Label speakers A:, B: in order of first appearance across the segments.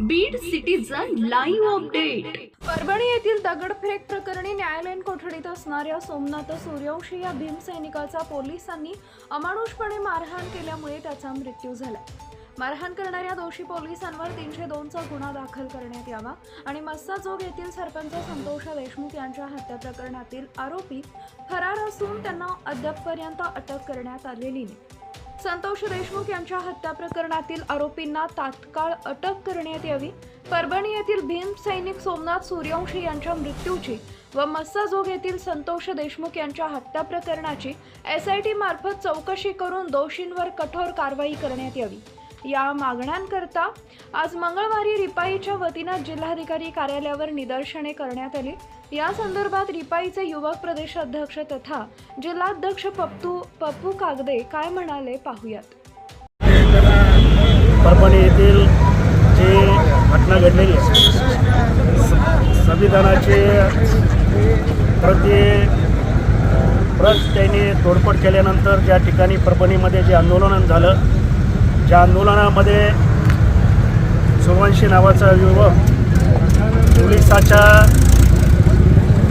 A: Beed citizen live update
B: Parbhani येथील दगडफेक प्रकरणी न्यायालयीन कोठडीत असणाऱ्या सोमनाथ सूर्यवंशी या भीमसैनिकाचा पोलिसांनी अमानुषपणे मारहाण केल्यामुळे त्याचा मृत्यू झाला. मारहाण करणाऱ्या दोषी पोलिसांवर तीनशे दोनचा गुन्हा दाखल करण्यात यावा आणि मस्साजोग येथील सरपंच संतोष देशमुख यांच्या हत्या प्रकरणातील आरोपी फरार असून त्यांना अद्यापपर्यंत अटक करण्यात आलेली नाही. संतोष देशमुख यांच्या हत्या प्रकरणातील आरोपींना तात्काळ अटक करण्यात यावी. परभणी येथील भीम सैनिक सोमनाथ सूर्यवंशी यांच्या मृत्यूची व मस्साजोग येथील संतोष देशमुख यांच्या हत्या प्रकरणाची एस आय टी मार्फत चौकशी करून दोषींवर कठोर कारवाई करण्यात यावी. या मागण्यांकरता आज मंगळवारी रिपाईच्या वतीनं जिल्हाधिकारी कार्यालयावर निदर्शने करण्यात आली. या संदर्भात रिपाईचे युवक प्रदेशाध्यक्ष तथा जिल्हाध्यक्ष पप्पू पप्पू कागदे काय म्हणाले पाहूयात.
C: परभणी येथील जे घटना घडलेली आहे, संविधानाचे प्रति प्रत त्यांनी तोडफोड केल्यानंतर ज्या ठिकाणी परभणीमध्ये जे आंदोलन झालं ज्या आंदोलनामध्ये सुरवंशी नावाचा युवक पोलिसाच्या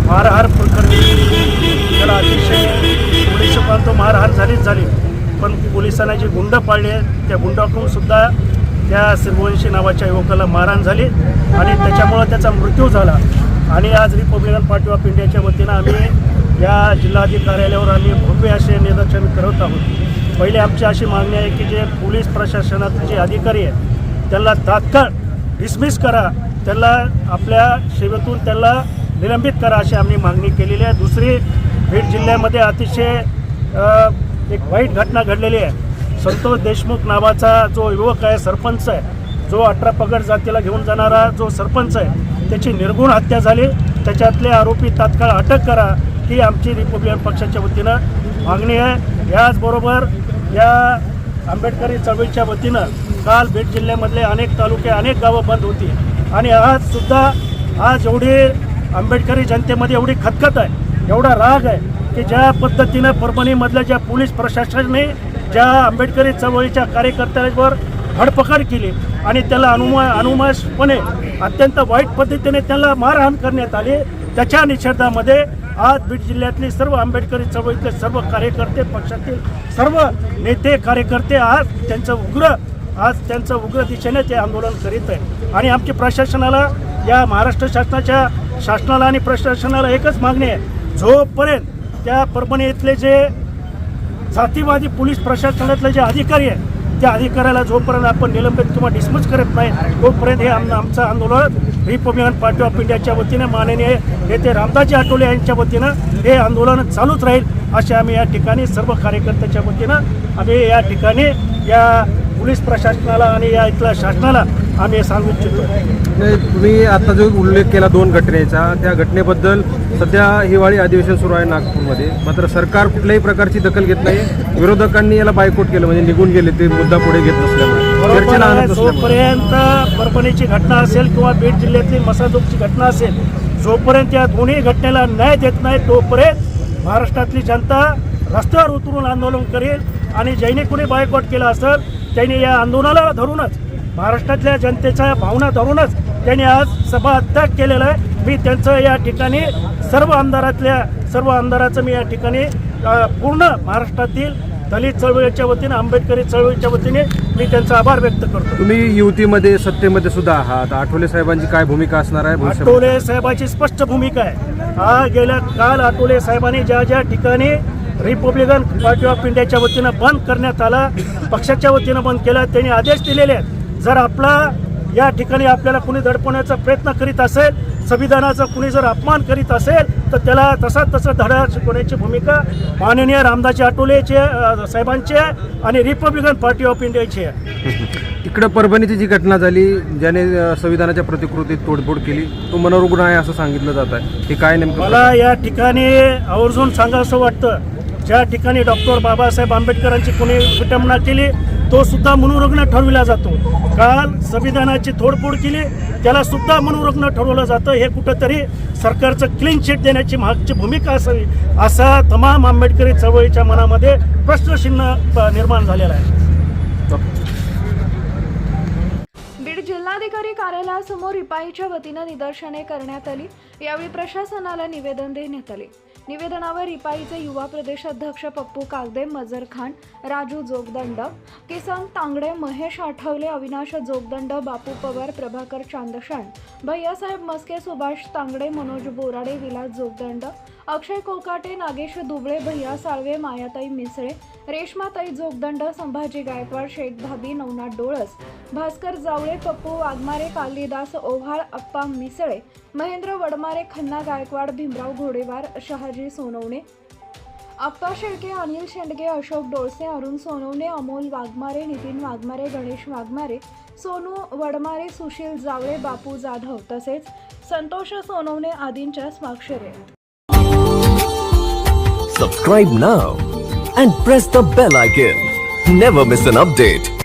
C: मारहार प्रकरणी त्याला अतिशय पोलीस तो मारहाण झालीच झाली. पण पोलिसांना जी गुंड पाळली त्या गुंडाकडून सुद्धा त्या सिरवंशी नावाच्या युवकाला मारहाण झाली आणि त्याच्यामुळं त्याचा मृत्यू झाला. आणि आज रिपब्लिकन पार्टी ऑफ इंडियाच्या वतीनं आम्ही या जिल्हाधिकारी कार्यालयावर आम्ही भव्य असे निदर्शन करत आहोत. पहिले आमची अशी मागणी आहे की जे पोलीस प्रशासनातले जे अधिकारी आहेत त्यांना तात्काळ डिसमिस करा. त्यांना आपल्या सेवेतून त्यांना निलंबित करा अशी आम्ही मागणी केलेली आहे. दुसरी बीड जिल्ह्यामध्ये अतिशय एक वाईट घटना घडलेली आहे. संतोष देशमुख नावाचा जो युवक आहे सरपंच आहे जो अठरा पगड जातीला घेऊन जाणारा जो सरपंच आहे त्याची निर्गुण हत्या झाली. त्याच्यातले आरोपी तात्काळ अटक करा ही आमची रिपब्लिकन पक्षाच्या वतीनं मागणी आहे. याचबरोबर या आंबेडकरी चळवळीच्या वतीनं काल बीड जिल्ह्यामधले अनेक तालुके अनेक गावं बंद होती. आणि आज सुद्धा आज एवढी आंबेडकरी जनतेमध्ये एवढी खतखत आहे एवढा राग आहे की ज्या पद्धतीनं परभणीमधल्या ज्या पोलीस प्रशासनाने ज्या आंबेडकरी चळवळीच्या कार्यकर्त्यांवर धडपकड केली आणि त्याला अनुमा अनुमासपणे अत्यंत वाईट पद्धतीने त्याला मारहाण करण्यात आली त्याच्या निषेधामध्ये आज बीड जिल्ह्यातले सर्व आंबेडकरी चळवळीतले सर्व कार्यकर्ते पक्षातील सर्व नेते कार्यकर्ते आज त्यांचं उग्र आज त्यांचं उग्र दिशेने ते आंदोलन करीत आहे आणि आमच्या प्रशासनाला या महाराष्ट्र शासनाच्या शासनाला आणि प्रशासनाला एकच मागणी आहे. जोपर्यंत त्या परभणी इथले जे जातीवादी पोलीस प्रशासनातले जे अधिकारी आहेत त्या अधिकाऱ्याला जोपर्यंत आपण निलंबित किंवा डिस्मिस करत नाही तोपर्यंत हे आम आमचं आंदोलन रिपब्लिकन पार्टी ऑफ इंडियाच्या वतीने माननीय नेते रामदासजी आठवले यांच्या वतीनं हे आंदोलन चालूच राहील असे आम्ही या ठिकाणी सर्व कार्यकर्त्याच्या वतीनं आम्ही या ठिकाणी या पोलीस प्रशासनाला आणि या इथल्या शासनाला आम्ही सांगू इच्छितो
D: नाही तुम्ही आता जो उल्लेख केला दोन घटनेचा त्या घटनेबद्दल सध्या हिवाळी अधिवेशन सुरू आहे नागपूरमध्ये. मात्र सरकार कुठल्याही प्रकारची दखल घेत नाही. विरोधकांनी याला बायकोट केलं म्हणजे निघून गेले ते मुद्दा पुढे घेत नसल्यामुळे.
C: जोपर्यंत परभणीची घटना असेल किंवा बीड जिल्ह्यातली मसाजोगची घटना असेल जोपर्यंत या दोन्ही घटनेला न्याय देत नाही तोपर्यंत महाराष्ट्रातली जनता रस्त्यावर उतरून आंदोलन करेल आणि ज्यांनी कुणी बायकॉट केलं असेल त्यांनी या आंदोलनाला धरूनच महाराष्ट्रातल्या जनतेच्या भावना धरूनच त्यांनी आज सभात्याग केलेला आहे. मी त्यांचं या ठिकाणी सर्व आमदारातल्या सर्व आमदाराचं मी या ठिकाणी पूर्ण महाराष्ट्रातील दलित चळवळीच्या वतीने आंबेडकरी चळवळीच्या वतीने मी त्यांचा आभार व्यक्त करतो.
D: तुम्ही युतीमध्ये सत्तेमध्ये सुद्धा आहात. आठवले साहेबांची काय भूमिका असणार आहे
C: आठवले साहेबाची स्पष्ट भूमिका आहे. हा गेल्या काल आठवले साहेबांनी ज्या ज्या ठिकाणी रिपब्लिकन पार्टी ऑफ इंडियाच्या वतीनं बंद करण्यात आला पक्षाच्या वतीनं बंद केला त्यांनी आदेश दिलेले आहेत. जर आपला या ठिकाणी आपल्याला कुणी दडपवण्याचा प्रयत्न करीत असेल संविधानाचा कुणी जर अपमान करीत असेल तर त्याला तसा तसा धडा शिकवण्याची भूमिका? माननीय रामदासजी आठवलेचे अ, साहेबांची आहे आणि रिपब्लिकन पार्टी ऑफ इंडियाची आहे
D: इकडं परभणीची जी घटना झाली ज्याने संविधानाच्या प्रतिकृतीत तोडफोड केली तो मनोरुग्ण आहे असं सांगितलं जात आहे. हे काय नेमकं
C: मला या ठिकाणी आवर्जून सांगावंसं वाटतं ज्या ठिकाणी डॉक्टर बाबासाहेब आंबेडकरांची कोणी विटंबना केली तो सुद्धा मनोरुग्ण ठरविला जातो. काल संविधानाची तोडफोड केली त्याला सुद्धा मनोरुग्ण ठरवलं जातं. हे कुठंतरी सरकारचं क्लीन चिट देण्याची मागची भूमिका असावी असा तमाम आंबेडकरी चळवळीच्या मनामध्ये प्रश्नचिन्ह प- निर्माण झालेला आहे.
B: बीड जिल्हाधिकारी कार्यालयासमोर रिपाईच्या वतीनं निदर्शने करण्यात आली. यावेळी प्रशासनाला निवेदन देण्यात आले. निवेदनावर रिपाईचे युवा प्रदेशाध्यक्ष पप्पू कागदे मजर खान राजू जोगदंड किसन तांगडे महेश आठवले अविनाश जोगदंड बापू पवार प्रभाकर चांदशाण भैयासाहेब मस्के सुभाष तांगडे मनोज बोराडे विलास जोगदंड अक्षय कोकाटे नागेश दुबळे भैया साळवे मायाताई मिसळे रेश्माताई जोगदंड संभाजी गायकवाड शेख धाबी नवनाथ डोळस भास्कर जावळे पप्पू वाघमारे कालिदास ओव्हाळ अप्पा मिसळे महेंद्र वडमारे खन्ना गायकवाड भीमराव घोडेवार शहाजी सोनवणे आप्पा शेळके अनिल शेंडगे अशोक डोळसे अरुण सोनवणे अमोल वाघमारे नितीन वाघमारे गणेश वाघमारे सोनू वडमारे सुशील जावळे बापू जाधव तसेच संतोष सोनवणे आदींच्या स्वाक्षरी
E: subscribe now and press the bell icon never miss an update.